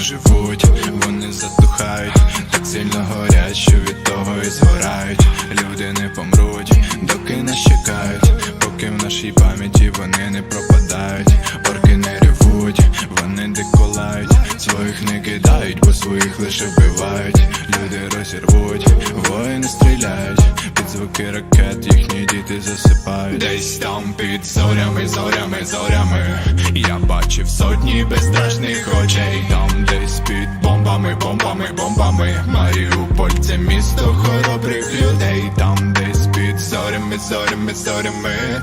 живуть, вони затухають, так сильно горять, що від того і згорають. Люди не помруть, доки нас чекають, поки в нашій пам'яті вони не пропадають, орки не ревуть, вони деколають, своїх не кидають, бо своїх лише вбивають. Люди розірвуть, воїни стріляють, під звуки ракет їхні діти засипають. Десь там під зорями, зорями, зорями. Я бачив сотні безстрашних очей, бомбами, бомбами, бомбами. Маріуполь це місто хоробрих людей, там десь під зорями, зорями, зорями.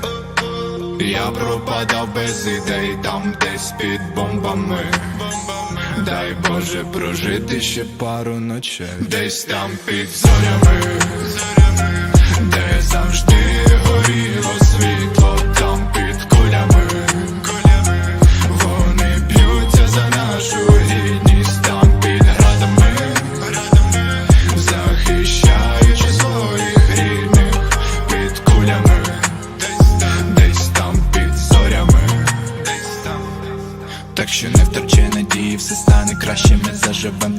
Я пропадав без ідей, там десь під бомбами. Дай Боже прожити ще пару ночей. Десь там під зорями, де завжди десь там. Так що не втрачай надії, все стане краще, ми заживем